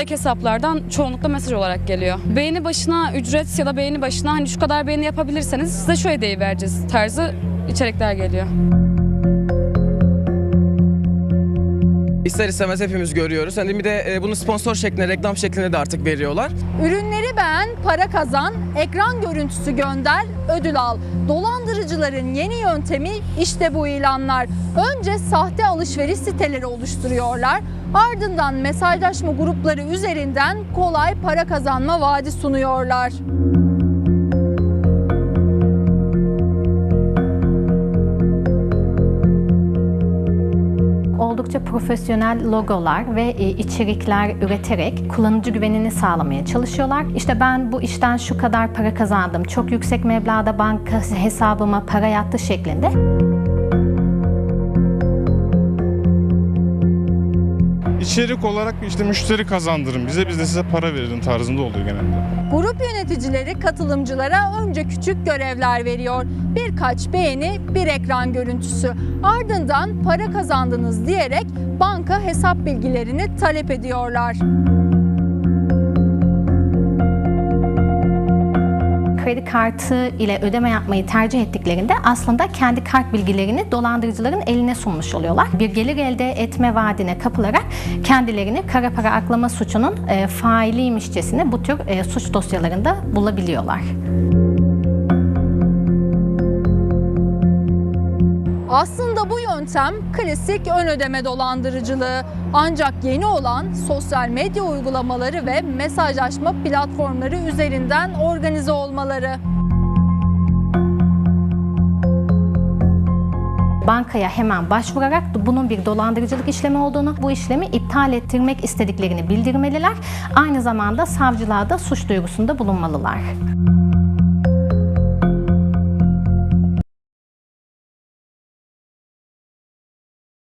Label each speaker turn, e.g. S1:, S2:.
S1: hesaplardan çoğunlukla mesaj olarak geliyor. Beğeni başına ücret ya da beğeni başına hani şu kadar beğeni yapabilirseniz size şu hediyeyi vereceğiz tarzı içerikler geliyor.
S2: İster istemez hepimiz görüyoruz. Hani bir de e, bunu sponsor şeklinde, reklam şeklinde de artık veriyorlar.
S3: Ürünleri beğen, para kazan, ekran görüntüsü gönder, ödül al. Dolandırıcıların yeni yöntemi işte bu ilanlar. Önce sahte alışveriş siteleri oluşturuyorlar. Ardından mesajlaşma grupları üzerinden kolay para kazanma vaadi sunuyorlar.
S4: oldukça profesyonel logolar ve e, içerikler üreterek kullanıcı güvenini sağlamaya çalışıyorlar. İşte ben bu işten şu kadar para kazandım, çok yüksek meblağda banka hesabıma para yattı şeklinde.
S5: İçerik olarak işte müşteri kazandırın bize biz de size para verin tarzında oluyor genelde.
S3: Grup yöneticileri katılımcılara önce küçük görevler veriyor. Birkaç beğeni, bir ekran görüntüsü. Ardından para kazandınız diyerek banka hesap bilgilerini talep ediyorlar.
S4: Kredi kartı ile ödeme yapmayı tercih ettiklerinde aslında kendi kart bilgilerini dolandırıcıların eline sunmuş oluyorlar. Bir gelir elde etme vaadine kapılarak kendilerini kara para aklama suçunun e, failiymişçesine bu tür e, suç dosyalarında bulabiliyorlar.
S3: Aslında bu yöntem klasik ön ödeme dolandırıcılığı. Ancak yeni olan sosyal medya uygulamaları ve mesajlaşma platformları üzerinden organize olmaları.
S4: bankaya hemen başvurarak bunun bir dolandırıcılık işlemi olduğunu, bu işlemi iptal ettirmek istediklerini bildirmeliler. Aynı zamanda savcılığa da suç duyurusunda bulunmalılar.